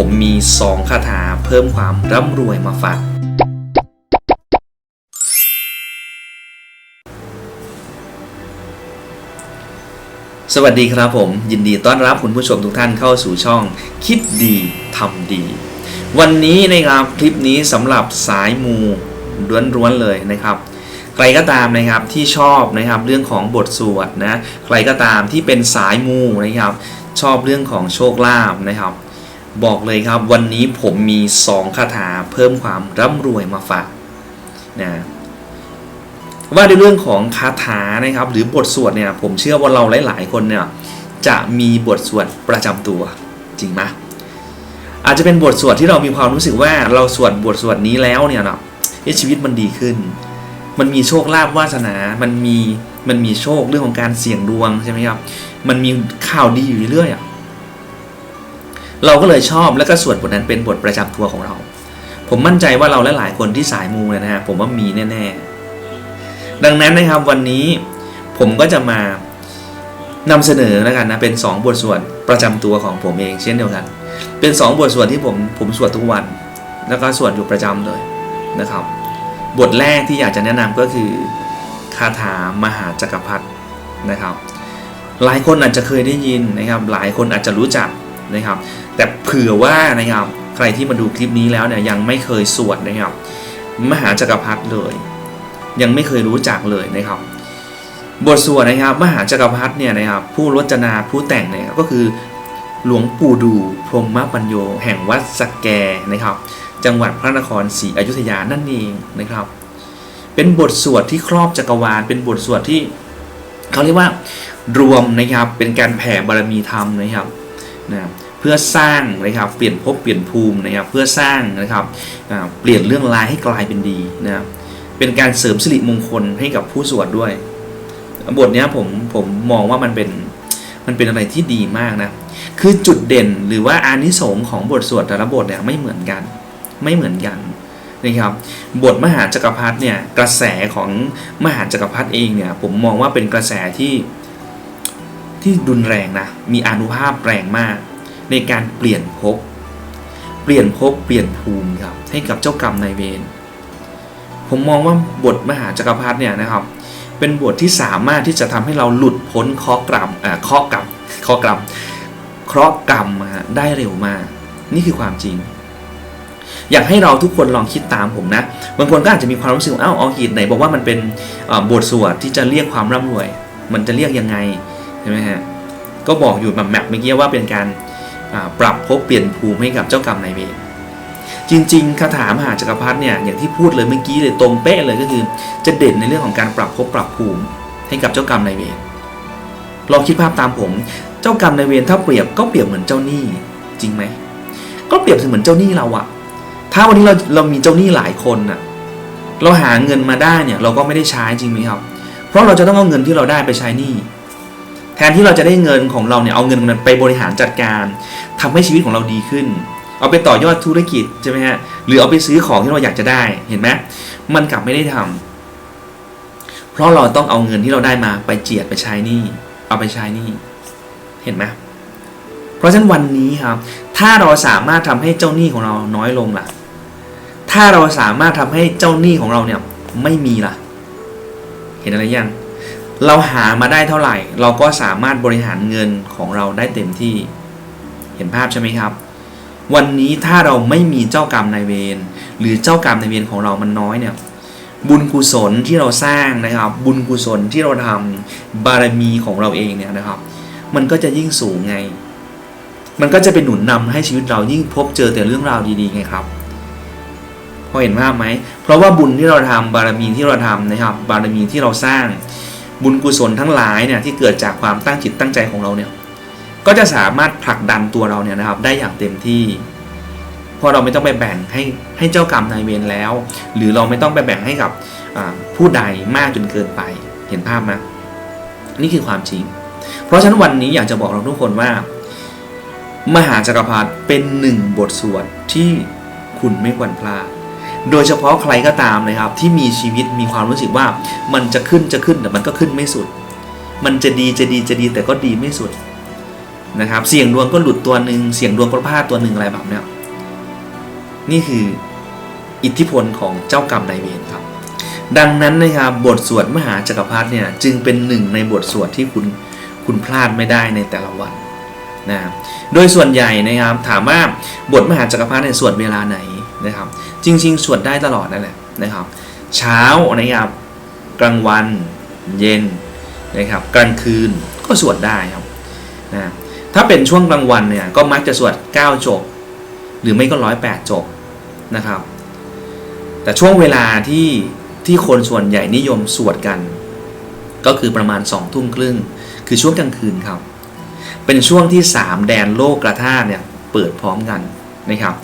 ผมมีสองคาถาเพิ่มความร่ำรวยมาฝาก สวัสดีครับผม ยินดีต้อนรับคุณผู้ชมทุกท่านเข้าสู่ช่อง คิดดีทำดี วันนี้นะครับคลิปนี้สำหรับสายมูล้วนๆเลยนะครับใครก็ตามนะครับที่ชอบนะครับเรื่องของบทสวดนะใครก็ตามที่เป็นสายมูนะครับชอบเรื่องของโชคลาภนะครับ บอกเลยครับวันนี้ผมมี 2 คาถาเพิ่มความร่ำรวยมาฝากนะว่าในเรื่องของคาถานะครับ หรือบทสวดเนี่ยผมเชื่อว่าเราหลาย ๆ คนเนี่ยจะมีบทสวดประจำตัวจริงไหมอาจจะเป็นบทสวดที่เรามีความรู้สึกว่าเราสวดบทสวดนี้แล้วเนี่ยเนาะชีวิตมันดีขึ้น มันมีโชคลาภวาสนา มันมีมันมีโชคเรื่องของการเสี่ยงดวงใช่ไหมครับ มันมีข่าวดีอยู่เรื่อยๆอะ เราก็เลยชอบแล้วก็สวดบทนั้นเป็นบทประจำตัวของเรา ผมมั่นใจว่าเราและหลายคนที่สายมูเนี่ยนะฮะผมว่ามีแน่ ๆ ดังนั้นนะครับวันนี้ผมก็จะมานำเสนอแล้วกันนะเป็น 2 บทสวดประจำตัวของผมเองเช่นเดียวกัน เป็น 2 บทสวดที่ผมผมสวดทุกวัน แล้วก็สวดอยู่ประจำเลยนะครับ บทแรกที่อยากจะแนะนำก็คือคาถามหาจักรพรรดินะครับ หลายคนอาจจะเคยได้ยินนะครับ หลายคนอาจจะรู้จักนะครับ แต่เผื่อว่านะครับใครที่มาดูคลิปนี้แล้วเนี่ยยังไม่เคยสวดนะครับ มหาจักรพรรดิเลย ยังไม่เคยรู้จักเลยนะครับ บทสวดนะครับ มหาจักรพรรดิเนี่ยนะครับ ผู้รจนาผู้แต่งเนี่ยก็คือหลวงปู่ดูพรหมปัญโยแห่งวัดสกแกนะครับ จังหวัดพระนครศรีอยุธยานั่นเองนะครับ เป็นบทสวดที่ครอบจักรวาล เป็นบทสวดที่เขาเรียกว่ารวมนะครับเป็นการแผ่บารมีธรรมนะครับนะเพื่อสร้างนะครับเปลี่ยนภพเปลี่ยนภูมินะครับเพื่อสร้างนะครับเปลี่ยนเรื่องร้ายให้กลายเป็นดีนะครับเป็นการเสริมสิริมงคลให้กับผู้สวดด้วย บทนี้ผมผมมองว่ามันเป็นมันเป็นอะไรที่ดีมากนะ คือจุดเด่นหรือว่าอานิสงส์ของบทสวดแต่ละบทเนี่ยไม่เหมือนกันไม่เหมือนกันนะครับบทมหาจักรพรรดิเนี่ยกระแสของมหาจักรพรรดิเองเนี่ยผมมองว่าเป็นกระแสที่ที่รุนแรงนะมีอนุภาพแรงมาก ในการเปลี่ยนภพเปลี่ยนภพเปลี่ยนภูมิครับให้กับเจ้ากรรมนายเวรผมมองว่าบทมหาจักรพรรดิเนี่ยนะครับ เป็นบทที่สามารถที่จะทำให้เราหลุดพ้นเคราะหกรรมเคราะหกรรมเคราะหกรรมเคราะกรรมาได้เร็วมาก นี่คือความจริง อยากให้เราทุกคนลองคิดตามผมนะ บางคนก็อาจจะมีความรู้สึกว่าอ้าวเอหีดไหนบอกว่ามันเป็นบทสวดที่จะเรียกความร่ำรวย มันจะเรียกยังไงใช่ไหมฮะก็บอกอยู่แบบแมปเมื่อกี้ว่าเป็นการ ปรับภพเปลี่ยนภูมิให้กับเจ้ากรรมนายเวรจริงๆคาถามหาจักรพรรดิเนี่ยอย่างที่พูดเลยเมื่อกี้เลยตรงเป๊ะเลยก็คือ จะเด่นในเรื่องของการปรับภพปรับภูมิให้กับเจ้ากรรมนายเวรลองคิดภาพตามผม เจ้ากรรมนายเวรถ้าเปรียบก็เปรียบเหมือนเจ้าหนี้จริงไหมก็เปรียบเสมือนเจ้าหนี้เราอะถ้าวันนี้เราเรามีเจ้าหนี้หลายคนอะเราหาเงินมาได้เนี่ยเราก็ไม่ได้ใช้จริงไหมครับ เพราะเราจะต้องเอาเงินที่เราได้ไปใช้หนี้ แทนที่เราจะได้เงินของเราเนี่ยเอาเงินนั้นไปบริหารจัดการทำให้ชีวิตของเราดีขึ้น เอาไปต่อยอดธุรกิจใช่ไหมฮะหรือเอาไปซื้อของที่เราอยากจะได้เห็นไหมมันกลับไม่ได้ทำเพราะเราต้องเอาเงินที่เราได้มาไปเจียดไปใช้นี้เอาไปใช้นี้เห็นไหมเพราะฉะนั้นวันนี้ครับ ถ้าเราสามารถทำให้เจ้าหนี้ของเราน้อยลงล่ะ ถ้าเราสามารถทำให้เจ้าหนี้ของเราเนี่ยไม่มีล่ะ เห็นอะไรยัง เราหามาได้เท่าไหร่ เราก็สามารถบริหารเงินของเราได้เต็มที่ เห็นภาพใช่ไหมครับ วันนี้ถ้าเราไม่มีเจ้ากรรมนายเวรหรือเจ้ากรรมนายเวรของเรามันน้อยเนี่ย บุญกุศลที่เราสร้างนะครับ บุญกุศลที่เราทำบารมีของเราเองเนี่ยนะครับ มันก็จะยิ่งสูงไง มันก็จะเป็นหนุนนำให้ชีวิตเรายิ่งพบเจอแต่เรื่องราวดีๆไงครับพอเห็นภาพไหม เพราะว่าบุญที่เราทำบารมีที่เราทำนะครับ บารมีที่เราสร้าง บุญกุศลทั้งหลายเนี่ยที่เกิดจากความตั้งจิตตั้งใจของเราเนี่ยก็จะสามารถผลักดันตัวเราเนี่ยนะครับได้อย่างเต็มที่เพราะเราไม่ต้องไปแบ่งให้ให้เจ้ากรรมนายเวรแล้ว หรือเราไม่ต้องไปแบ่งให้กับผู้ใดมากจนเกินไปเห็นภาพไหมนี่คือความจริง เพราะฉะนั้นวันนี้อยากจะบอกเราทุกคนว่า มหาจักรพรรดิเป็นหนึ่งบทสวดที่คุณไม่ควรพลาด โดยเฉพาะใครก็ตามนะครับ ที่มีชีวิตมีความรู้สึกว่ามันจะขึ้นจะขึ้นแต่มันก็ขึ้นไม่สุด มันจะดีจะดีจะดีแต่ก็ดีไม่สุดนะครับ เสี่ยงดวงก็หลุดตัวหนึ่งเสี่ยงดวงก็พลาดตัวหนึ่งอะไรแบบเนี้ยนี่คืออิทธิพลของเจ้ากรรมนายเวรครับ ดังนั้นนะครับบทสวดมหาจักรพรรดิเนี่ยจึงเป็นหนึ่งในบทสวดที่คุณคุณพลาดไม่ได้ในแต่ละวันนะโดยส่วนใหญ่นะครับถามว่าบทมหาจักรพรรดิเนี่ยสวดเวลาไหน นะครับจริง ๆ สวดได้ตลอดนั่นแหละนะครับ เช้านะครับกลางวันเย็นนะครับกลางคืนก็สวดได้ครับนะถ้าเป็นช่วงกลางวันเนี่ยก็มักจะสวด 9 จบ หรือไม่ก็ร้อยแปดจบนะครับ แต่ช่วงเวลาที่ที่คนส่วนใหญ่นิยมสวดกัน ก็คือประมาณ2องทุ่มครึ่ง คือช่วงกลางคืนครับ เป็นช่วงที่ 3 แดนโลกกระธาเนี่ยเปิดพร้อมกันนะครับ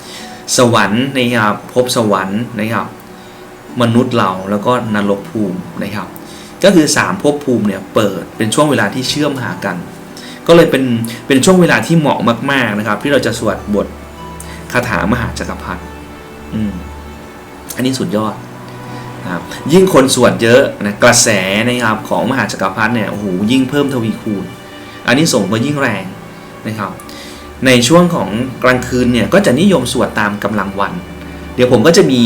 สวรรค์นะครับภพสวรรค์นะครับ มนุษย์เราแล้วก็นรกภูมินะครับ ก็คือ3ภพภูมิเนี่ยเปิดเป็นช่วงเวลาที่เชื่อมหากัน ก็เลยเป็นเป็นช่วงเวลาที่เหมาะมาก ๆนะครับ ที่เราจะสวดบทคาถามหาจักรพรรดิอืมอันนี้สุดยอดนะครับยิ่งคนสวดเยอะนะกระแสนะครับของมหาจักรพรรดิเนี่ยโอ้โหยิ่งเพิ่มทวีคูณอันนี้ส่งก็ยิ่งแรงนะครับ ในช่วงของกลางคืนเนี่ยก็จะนิยมสวดตามกำลังวัน เดี๋ยวผมก็จะมี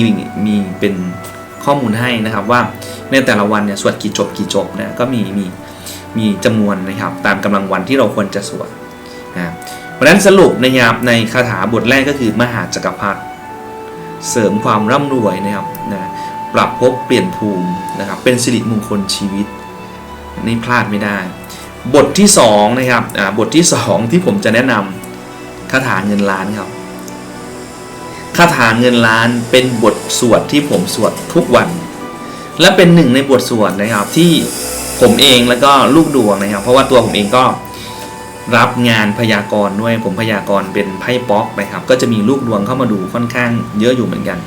มีเป็นข้อมูลให้นะครับว่าในแต่ละวันเนี่ยสวดกี่จบกี่จบนี่ยก็มีมีมีจำนวนนะครับตามกำลังวันที่เราควรจะสวดนะเพราะฉะนั้นสรุปนะครับในคาถาบทแรกก็คือมหาจักรพรรดิเสริมความร่ำรวยนะครับนะปรับภพเปลี่ยนภูมินะครับเป็นสิริมงคลชีวิตนี่พลาดไม่ได้ บทที่2นะครับบทที่ 2 ที่ผมจะแนะนำ คาถาเงินล้านครับคาถาเงินล้านเป็นบทสวดที่ผมสวดทุกวัน และเป็นหนึ่งในบทสวดนะครับ ที่ผมเองแล้วก็ลูกดวงนะครับ เพราะว่าตัวผมเองก็รับงานพยากรณ์ด้วยผมพยากรณ์เป็นไพ่ป๊อกนะครับ ก็จะมีลูกดวงเข้ามาดูค่อนข้างเยอะอยู่เหมือนกัน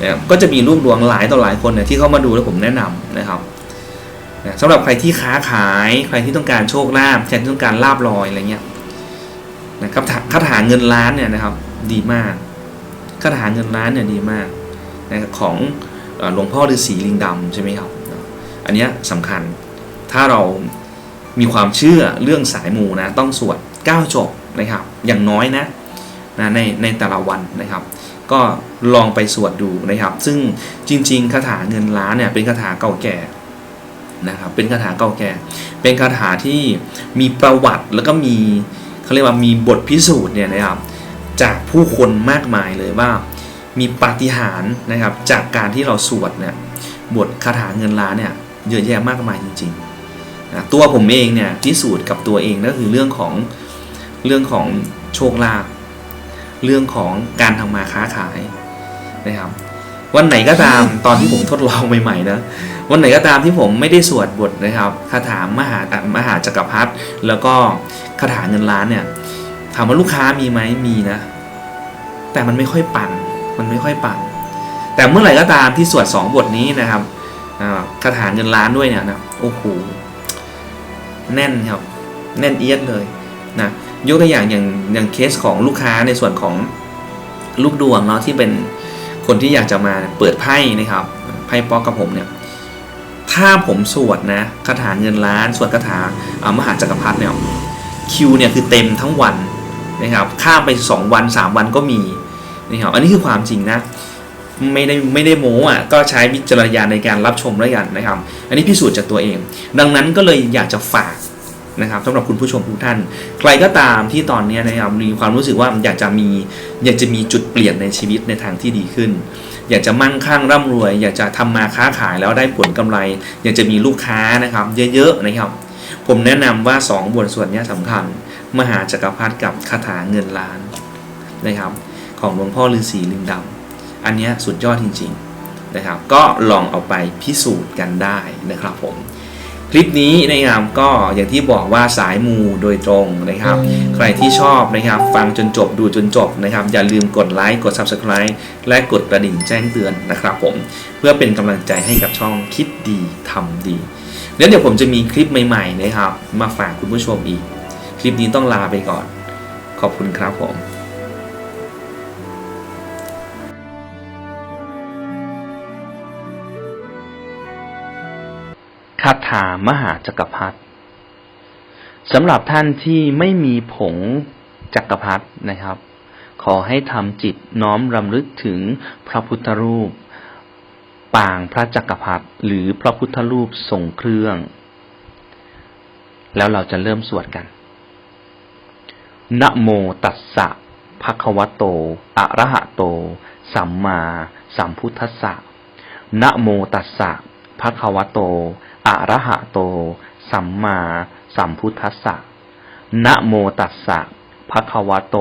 นะครับก็จะมีลูกดวงหลายต่อหลายคนเนี่ยที่เข้ามาดูแล้วผมแนะนำนะครับสำหรับใครที่ค้าขายใครที่ต้องการโชคลาภใครที่ต้องการลาบลอยอะไรเงี้ย นะครับคาถาเงินล้านเนี่ยนะครับดีมากคาถาเงินล้านเนี่ยดีมากนะครับของอหลวงพ่อฤาษีลิงดำใช่ไหมครับ อันนี้สำคัญถ้าเรามีความเชื่อเรื่องสายมูนะต้องสวด9จบนะครับ อย่างน้อยนะนะในในแต่ละวันนะครับ ก็ลองไปสวดดูนะครับ ซึ่งจริงๆคาถาเงินล้านเนี่ยเป็นคาถาเก่าแก่นะครับ เป็นคาถาเก่าแก่ เป็นคาถาที่มีประวัติแล้วก็มี เขาเรียกว่ามีบทพิสูจน์เนี่ยนะครับจากผู้คนมากมายเลยว่า มีปาฏิหาริย์นะครับจากการที่เราสวดเนี่ยบทคาถาเงินล้านเนี่ยเยอะแยะมากมายจริงๆนะตัวผมเองเนี่ยพิสูจน์กับตัวเองก็คือเรื่องของเรื่องของโชคลาภเรื่องของการทำมาค้าขายนะครับ วันไหนก็ตามตอนที่ผมทดลองใหม่ๆนะวันไหนก็ตามที่ผมไม่ได้สวดบทนะครับคาถามหาอมหาจักรพรรดิแล้วก็คาถาเงินล้านเนี่ยถามว่าลูกค้ามีไหมมีนะ แต่มันไม่ค่อยปังมันไม่ค่อยปัง แต่เมื่อไหร่ก็ตามที่สวดสองบทนี้นะครับคาถาเงินล้านด้วยเนี่ยนะโอ้โหแน่นครับ แน่นเอียดเลยนะยกตัวอย่างอย่างอย่างเคสของลูกค้าในส่วนของลูกดวงเนาะที่เป็น คนที่อยากจะมาเปิดไพ่นะครับไพ่ป๊อกกับผมเนี่ยถ้าผมสวดนะคาถาเงินล้านสวดคาถาอามหาจักรพรรดิเนี่ยคิวเนี่ยคือเต็มทั้งวันนะครับข้ามไป 2 วัน 3 วันก็มีนะครับอันนี้คือความจริงนะไม่ได้ไม่ได้โม้อะก็ใช้วิจารณญาณในการรับชมแล้วกันนะครับ อันนี้พิสูจน์จากตัวเอง ดังนั้นก็เลยอยากจะฝาก นะครับสำหรับคุณผู้ชมทุกท่าน ใครก็ตามที่ตอนนี้นะครับมีความรู้สึกว่าอยากจะมีอยากจะมีจุดเปลี่ยนในชีวิตในทางที่ดีขึ้น อยากจะมั่งคั่งร่ำรวย อยากจะทำมาค้าขายแล้วได้ผลกำไร อยากจะมีลูกค้านะครับ เยอะๆนะครับ ผมแนะนำว่า 2 บทส่วดเนี้สำคัญ มหาจักรพรรดิกับคาถาเงินล้านนะครับ ของหลวงพ่อฤาษีลิงดำอันนี้สุดยอดจริง ๆนะครับ ก็ลองเอาไปพิสูจน์กันได้นะครับผม ลิปนี้นะครับก็อย่างที่บอกว่าสายมูโดยตรงนะครับ ใครที่ชอบนะครับ ฟังจนจบดูจนจบนะครับ อย่าลืมกดไลค์กด Subscribe และกดกระดิ่งแจ้งเตือนนะครับผมเพื่อเป็นกำลังใจให้กับช่องคิดดีทำดีแล้วเดี๋ยวผมจะมีคลิปใหม่ ๆ นะครับ มาฝากคุณผู้ชมอีก คลิปนี้ต้องลาไปก่อน ขอบคุณครับผมาถามหาจักรพรรดิสำหรับท่านที่ไม่มีผงจักรพรรดินะครับ ขอให้ทำจิตน้อมรำลึกถึงพระพุทธรูป ปางพระจักรพรรดิหรือพระพุทธรูปทรงเครื่อง แล้วเราจะเริ่มสวดกันนะโมตัสสะภะคะวะโต อะระหะโต สัมมาสัมพุทธัสสะนะโมตัสสะภะคะวะโต อะระหะโต สัมมาสัมพุทธัสสะนะโมตัสสะภะคะวะโต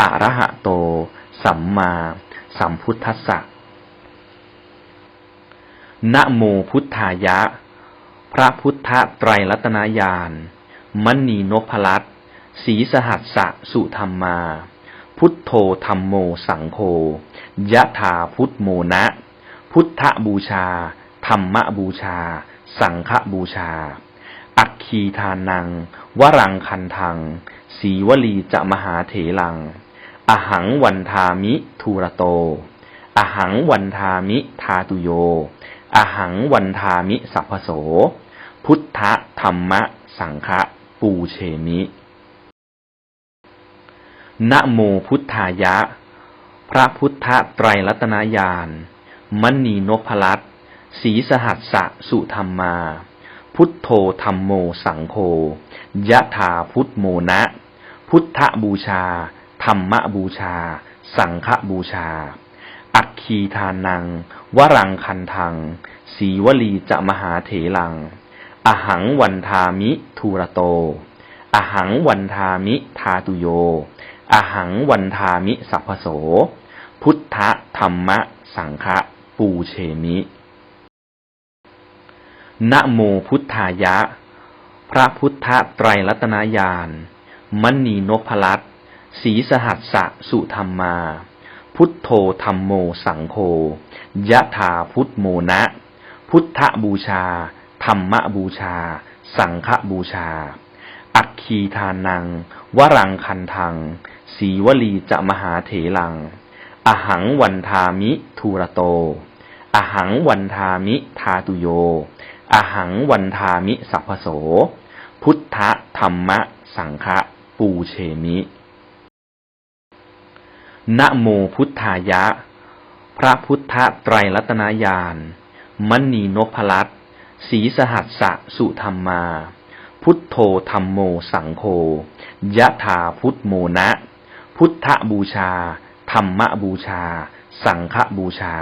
อะระหะโต สัมมาสัมพุทธัสสะนะโมพุทธายะ พระพุทธไตรรัตนญาณมณีนพลัตน์ศรีสหัสสะสุธรรมา พุทโธธรรมโมสังโฆยะถาพุทโมนะ พุทธบูชา ธรรมบูชา สังฆบูชา อัคคีทานัง วรังคันทัง สีวลีจะมหาเถลัง อหังวันทามิทูระโต อหังวันทามิทาตุโย อหังวันทามิสัพพโส พุทธธรรมะสังฆปูเชมินะโมพุทธายะ พระพุทธไตรรัตนญาณมณีนพลัต น์ศรีสหัสสะสุธรรมา พุทโธธรรมโมสังโฆยะถาพุทโมนะ พุทธบูชา ธรรมบูชา สังฆบูชา อัคคีทานัง วรังคันทัง สีวลีจะมหาเถลัง อหังวันทามิทูระโต อหังวันทามิทาตุโย อหังวันทามิสัพพโส พุทธธรรมสังฆปูเชมิ นะโมพุทธายะ พระพุทธไตรรัตนาญาณมณีนพลัตน์ศรีสหัสสะสุธรรมา พุทโธธรรมโมสังโฆยะถาพุทโมนะ พุทธบูชา ธรรมบูชา สังฆบูชา อัคคีทานัง วรังคันทัง สีวลีจะมหาเถลัง อหังวันทามิทูระโต อหังวันทามิทาตุโย อหังวันทามิสัพพโส พุทธธรรมสังฆปูเชมินะโมพุทธายะ พระพุทธไตรรัตนญาณมณีนพลัตน์ศรีสหัสสะสุธรรมา พุทโธธรรมโมสังโฆยะถาพุทโมนะ พุทธบูชา ธรรมบูชา สังฆบูชา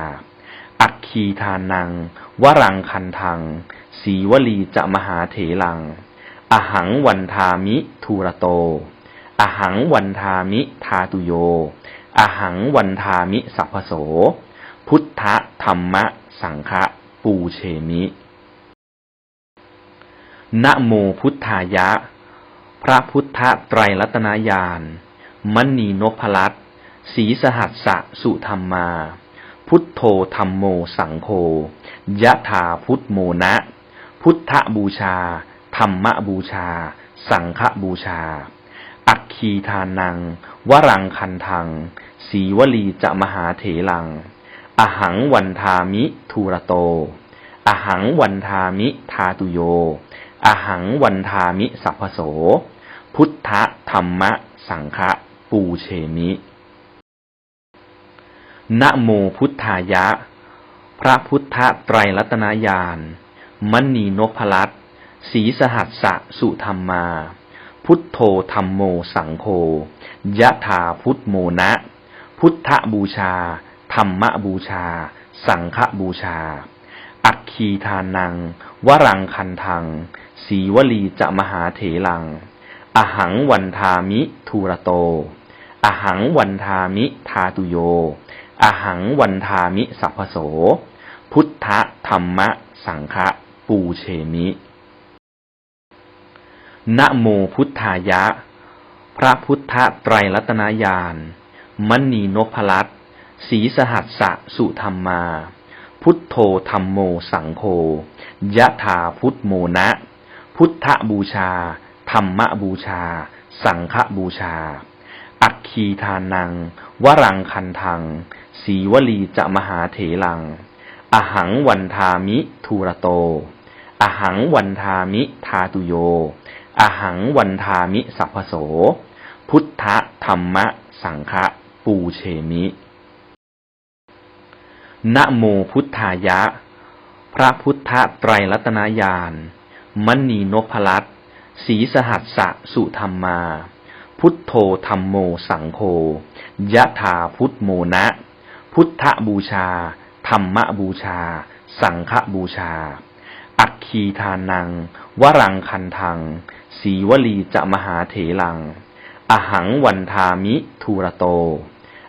อัคคีทานัง วรังคันทัง สีวลีจะมหาเถลัง อหังวันทามิทูระโต อหังวันทามิทาตุโย อหังวันทามิสัพพโส พุทธธรรมะสังฆปูเชมินะโมพุทธายะ พระพุทธไตรรัตนาญาณมณีนพลัตน์ศรีสหัสสะสุธรรมา พุทโธธรรมโมสังโฆยะถาพุทโมนะ พุทธบูชา ธรรมบูชา สังฆบูชา อัคคีทานัง วรังคันทัง สีวลีจะมหาเถลัง อหังวันทามิทูระโต อหังวันทามิทาตุโย อหังวันทามิสัพพโส พุทธธรรมสังฆปูเชมินะโมพุทธายะ พระพุทธไตรรัตนญาณ มณีนพลัตน์ศรีสหัสสะสุธรรมา พุทโธธรรมโมสังโฆยะถาพุทโมนะ พุทธบูชา ธรรมบูชา สังฆบูชา อัคคีทานัง วรังคันทัง สีวลีจะมหาเถลัง อหังวันทามิทูระโต อหังวันทามิทาตุโย อหังวันทามิสัพพโส พุทธธรรมสังฆ ปูเชมินะโมพุทธายะ พระพุทธไตรรัตนาญาณมณีนพลัตน์ศรีสหัสสะสุธรรมา พุทโธธรรมโมสังโฆยะถาพุทโมนะ พุทธบูชา ธรรมบูชา สังฆบูชา อัคคีทานัง วรังคันทัง สีวลีจะมหาเถลัง อหังวันทามิทูระโต อหังวันทามิทาตุโย อหังวันทามิสัพพโส พุทธธรรมะสังฆะปูเชมินะโมพุทธายะ พระพุทธไตรรัตนญาณมณีนพลัตน์ศรีสหัสสะสุธรรมา พุทโธธรรมโมสังโฆยะถาพุทโมนะ พุทธบูชา ธรรมบูชา สังฆบูชา อัคคีทานัง วรังคันทัง สีวลีจะมหาเถลัง อหังวันทามิทูระโต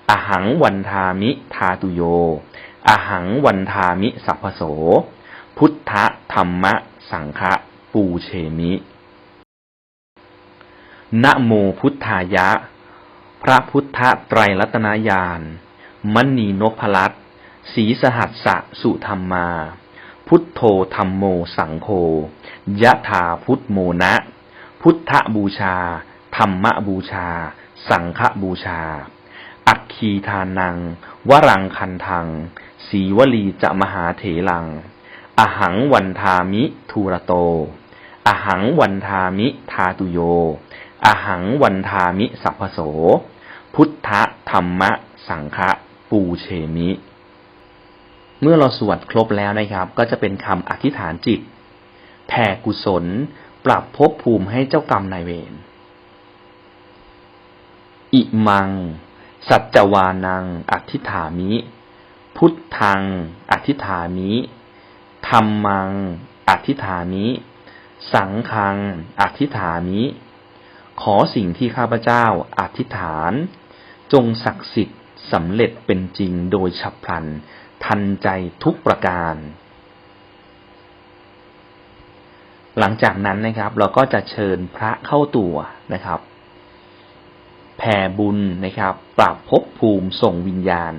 อหังวันทามิทาตุโย อหังวันทามิสัพพโส พุทธธรรมะสังฆะปูเชมินะโมพุทธายะ พระพุทธไตรรัตนาญาณมณีนพลัตศรีสหัสสะสุธรรมา พุทโธธรรมโมสังโฆยะถาพุทโมนะ พุทธบูชา ธรรมบูชา สังฆบูชา อัคคีทานัง วรังคันทัง สีวลีจะมหาเถลัง อหังวันทามิทูระโต อหังวันทามิทาตุโย อหังวันทามิสัพพโส พุทธธรรมสังฆปูเชมิ เมื่อเราสวดครบแล้วนะครับ ก็จะเป็นคำอธิษฐานจิตแผ่กุศล ปรับภพภูมิให้เจ้ากรรมนายเวรอิมัง สัจจวานัง อธิษฐามิ พุทธัง อธิษฐามิธรรมัง อธิษฐามิ สังฆัง อธิษฐามิ ขอสิ่งที่ข้าพเจ้าอธิษฐาน จงศักดิ์สิทธิ์สำเร็จเป็นจริงโดยฉับพลัน ทันใจทุกประการ หลังจากนั้นนะครับ เราก็จะเชิญพระเข้าตัวนะครับ แผ่บุญนะครับ ปรับภพภูมิส่งวิญญาณ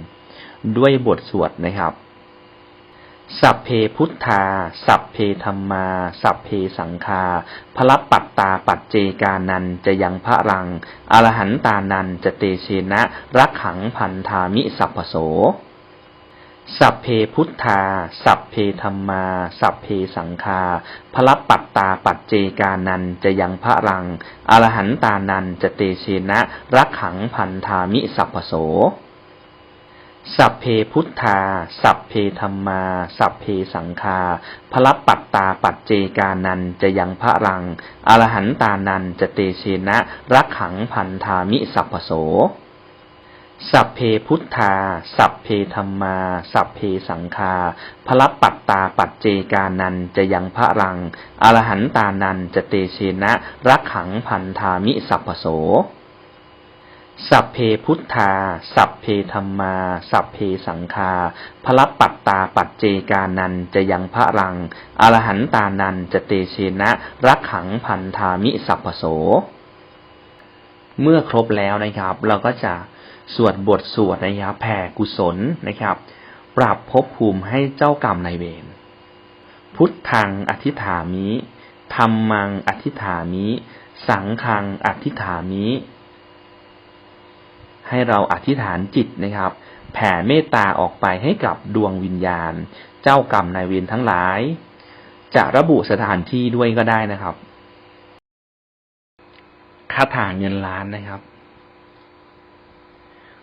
ด้วยบทสวดนะครับ สัพเพพุทธา สัพเพธรรมา สัพเพสังฆาพระปัตตาปัจเจกานันจะยังพระรัง อรหันตานันจะเตเชนะ รักขังพันธามิสัพพโส สัพเพพุทธา สัพเพธรรมา สัพเพสังฆาพระปัตตาปัจเจกานันจะยังพระรัง อรหันตานันจะเตเชนะรักขังพันธามิสัพพโส สัพเพพุทธา สัพเพธรรมา สัพเพสังฆาพระปัตตาปัจเจกานันจะยังพระรัง อรหันตานันจะเตเชนะรักขังพันธามิสัพพโส สัพเพพุทธา สัพเพธรรมา สัพเพสังฆาพระปัตตาปัจเจกานันจะยังพระรัง อรหันตานันจะเตเชนะรักขังพันธามิสัพพโส สัพเพพุทธา สัพเพธรรมา สัพเพสังฆาพระปัตตาปัจเจกานันจะยังพระรัง อรหันตานันจะเตเชนะรักขังพันธามิสัพพโส เมื่อครบแล้วนะครับ เราก็จะ สวดบทสวดนะครับแผ่กุศลนะครับ ปรับภพภูมิให้เจ้ากรรมนายเวรพุทธังอธิษฐามิธรรมังอธิษฐามิ สังฆังอธิษฐามิ ให้เราอธิษฐานจิตนะครับ แผ่เมตตาออกไปให้กับดวงวิญญาณ เจ้ากรรมนายเวรทั้งหลาย จะระบุสถานที่ด้วยก็ได้นะครับคาถาเงินล้านนะครับ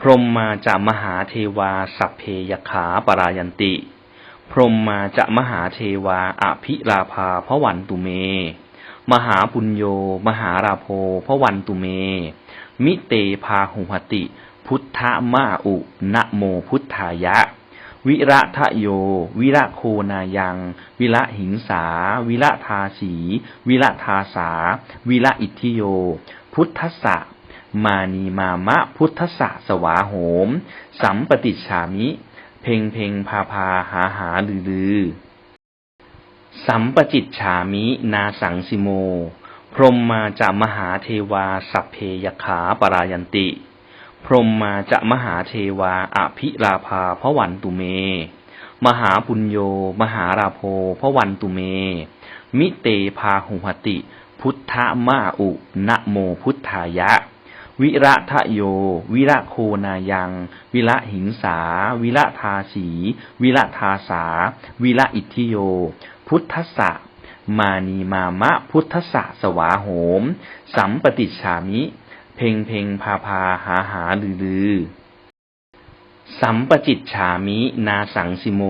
พรหมมาจะมหาเทวาสัพเพยขาปรายันติ พรหมมาจะมหาเทวาอภิราภาพระวันตุเม มหาปุญโย มหาราโพพระวันตุเม มิเตพาหุหติ พุทธมาอุนะโมพุทธายะ วิระทะโย วิระโคนายัง วิระหิงสา วิระทาสี วิระทาสา วิระอิทธิโย พุทธสะ มานีมามะพุทธะสวาโหม สัมปติฉามิ เพ่งเพ่งพาพาหาหาลือลือ สัมปจิตฉามิ นาสังสิโม พรมมาจะมหาเทวาสัพเพยขาปรายันติ พรมมาจะมหาเทวาอภิลาภาพวันตุเม มหาปุญโย มหาราโพพวันตุเม มิเตพาหุหติ พุทธมาอุนะโมพุทธายะ วิระทะโย วิระโคนายัง วิระหิงสา วิระทาสี วิระทาสา วิระอิทธิโย พุทธสะมานีมามะพุทธสะสวาโหม สัมปติฉามิ เพ่งเพ่งพาพาหาหาลือลือ สัมปจิตฉามินาสังสิโม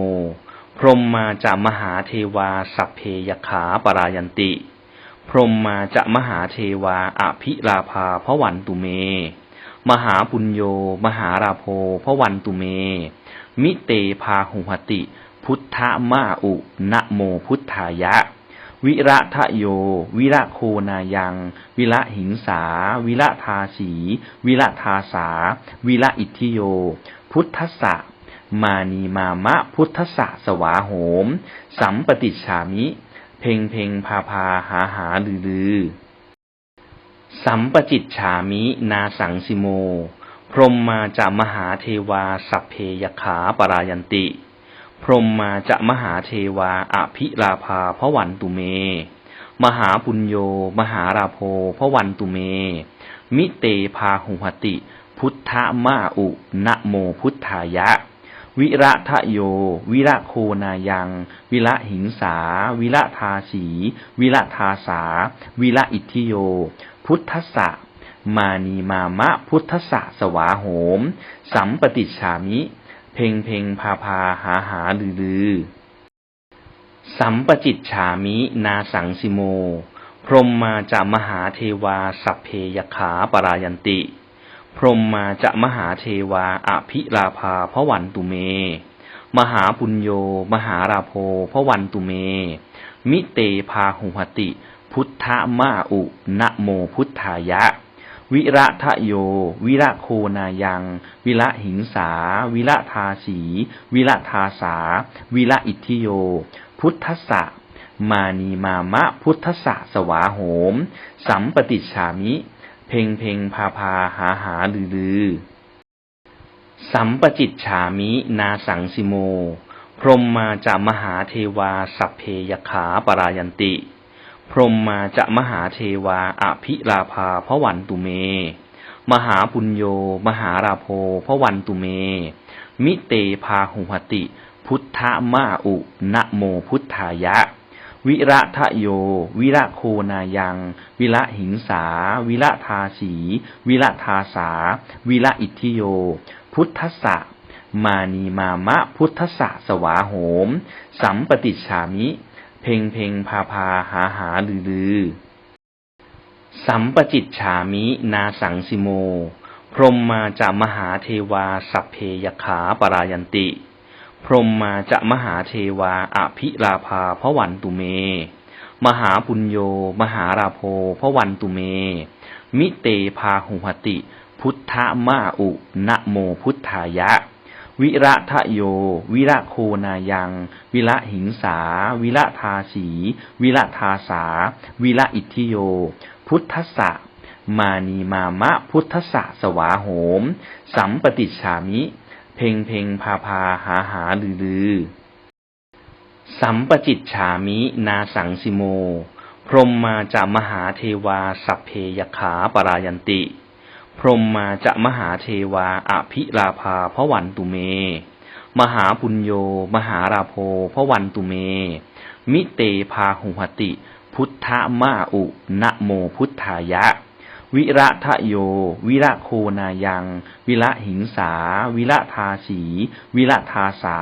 พรมมาจะมหาเทวาสัพเพยขาปรายันติ พรมมาจะมหาเทวาอภิลาภาพวันตุเม มหาปุญโย มหาราโพพวันตุเม มิเตพาหุหติ พุทธมาอุนะโมพุทธายะ วิระทะโย วิระโคนายัง วิระหิงสา วิระทาสี วิระทาสา วิระอิทธิโย พุทธะมานีมามะพุทธะสวาโหม สัมปติฉามิ พ่งเพ่งพาพาหาหาลือลือ สัมปจิตฉามินาสังสิโม พรหมมาจะมหาเทวาสัพเพยขาปรายันติ พรหมมาจะมหาเทวาอภิลาภาพวันตุเม มหาปุญโย มหาราโพพวันตุเม มิเตพาหุหติ พุทธมาอุนะโมพุทธายะ วิระทะโย วิระโคนายัง วิระหิงสา วิระทาสี วิระทาสา วิระอิทธิโย พุทธสะมานีมามะพุทธสะสวาโหม สัมปติฉามิ เพ่งเพ่งพาพาหาหาลือลือ สัมปจิตฉามินาสังสิโม พรมมาจะมหาเทวาสัพเพยขาปรายันติ พรมมาจะมหาเทวาอภิลาภาพวันตุเม มหาปุญโย มหาราโพพวันตุเม มิเตพาหุหติ พุทธมาอุนะโมพุทธายะ วิระทะโย วิระโคนายัง วิระหิงสา วิระทาสี วิระทาสา วิระอิทธิโย พุทธสะมานีมามะพุทธสะสวาโหม สัมปติฉามิ เพ่งเพ่งพาพาหาหาลือลือ สัมปจิตฉามินาสังสิโม พรหมมาจะมหาเทวาสัพเพยขาปรายันติ พรหมมาจะมหาเทวาอภิลาภาพวันตุเม มหาปุญโย มหาราโพพวันตุเม มิเตพาหุหติ พุทธมาอุนะโมพุทธายะ วิระทะโย วิระโคนายัง วิระหิงสา วิระทาสี วิระทาสา วิระอิทธิโย พุทธะมานีมามะพุทธะสวาโหม สัมปติฉามิ เพ่งเพ่งพาพาหาหาลือลือ สัมปจิตฉามิ นาสังสิโม พรมมาจะมหาเทวาสัพเพยขาปรายันติ พรมมาจะมหาเทวาอภิลาภาพวันตุเม มหาปุญโย มหาราโพพวันตุเม มิเตพาหุหติ พุทธมาอุนะโมพุทธายะ วิระทะโย วิระโคนายัง วิระหิงสา วิระทาสี วิระทาสา วิระอิทธิโย พุทธสะมานีมามะพุทธสะสวาโหม สัมปติฉามิ เพ่งเพ่งพาพาหาหาลือลือ สัมปจิตฉามินาสังสิโม พรหมมาจะมหาเทวาสัพเพยขาปรายันติ พรหมมาจะมหาเทวาอภิลาภาพวันตุเม มหาปุญโย มหาราโพพวันตุเม มิเตพาหุหติ พุทธมาอุนะโมพุทธายะ วิระทะโย วิระโคนายัง วิระหิงสา วิระทาสี วิระทาสา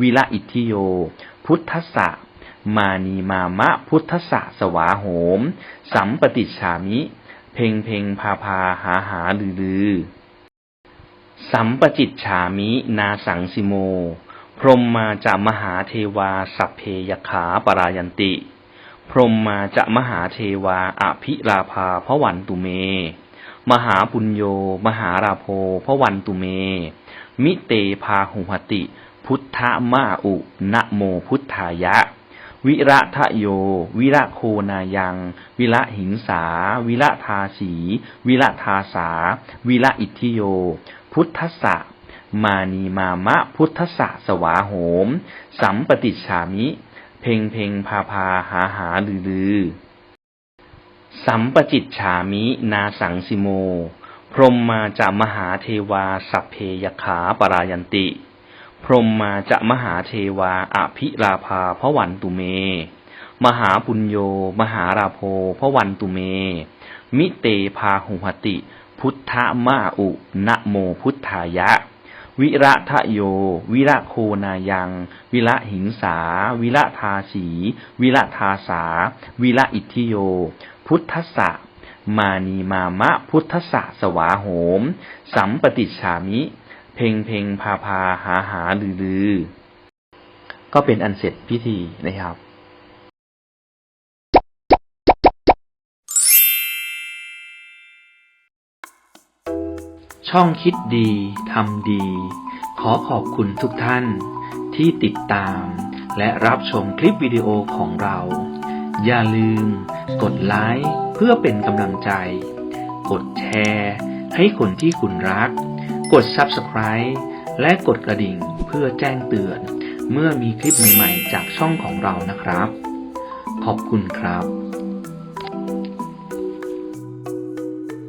วิระอิทธิโย พุทธะมานีมามะพุทธะสวาโหม สัมปติฉามิ เพ่งเพ่งพาพาหาหาลือลือ สัมปจิตฉามินาสังสิโม พรมมาจะมหาเทวาสัพเพยขาปรายันติ พรมมาจะมหาเทวาอภิลาภาพวันตุเม มหาปุญโย มหาราโพพวันตุเมมิเตพาหุหติพุทธาอุนะโมพุทธายะวิระทะโยวิระโคนายังวิระหิงสาวิระทาสีวิระทาสาวิระอิทธิโยพุทธสสะมานีมามะพุทธสสะสวาโหมสัมปติฉามิเพ่งเพ่งพาพาหาหาลือลือสัมปจิตฉามินาสังสิโมพรหมมาจะมหาเทวาสัพเพยขาปรายันติพรหมมาจะมหาเทวาอภิลาภาพวันตุเม มิเตพาหุหติ พุทธมาอุนะโมพุทธายะ วิระทะโย วิระโคนายัง วิระหิงสา วิระทาสี วิระทาสา วิระอิทธิโย พุทธสะมานีมามะพุทธสะสวาโหม สัมปติฉามิ เพ่งเพ่งพาพาหาหาลือลือ สัมปจิตฉามินาสังสิโม พรหมมาจะมหาเทวาสัพเพยขาปรายันติ พรหมมาจะมหาเทวาอภิราภาพระวันตุเม มหาปุญโย มหาราโพพระวันตุเม มิเตพาหุหติ พุทธมาอุนะโมพุทธายะ วิระทะโย วิระโคนายัง วิระหิงสา วิระทาสี วิระทาสา วิระอิทธิโย พุทธะมานีมามะพุทธะสวาโหม สัมปติฉามิ เพ่งเพ่งพาพาหาหาลือลือ ก็เป็นอันเสร็จพิธีนะครับ ช่องคิดดีทำดี ขอขอบคุณทุกท่านที่ติดตาม และรับชมคลิปวิดีโอของเรา อย่าลืม กดไลค์เพื่อเป็นกำลังใจ กดแชร์ให้คนที่คุณรัก กด Subscribe และกดกระดิ่งเพื่อแจ้งเตือน เมื่อมีคลิปใหม่ๆ จากช่องของเรานะครับ ขอบคุณครับ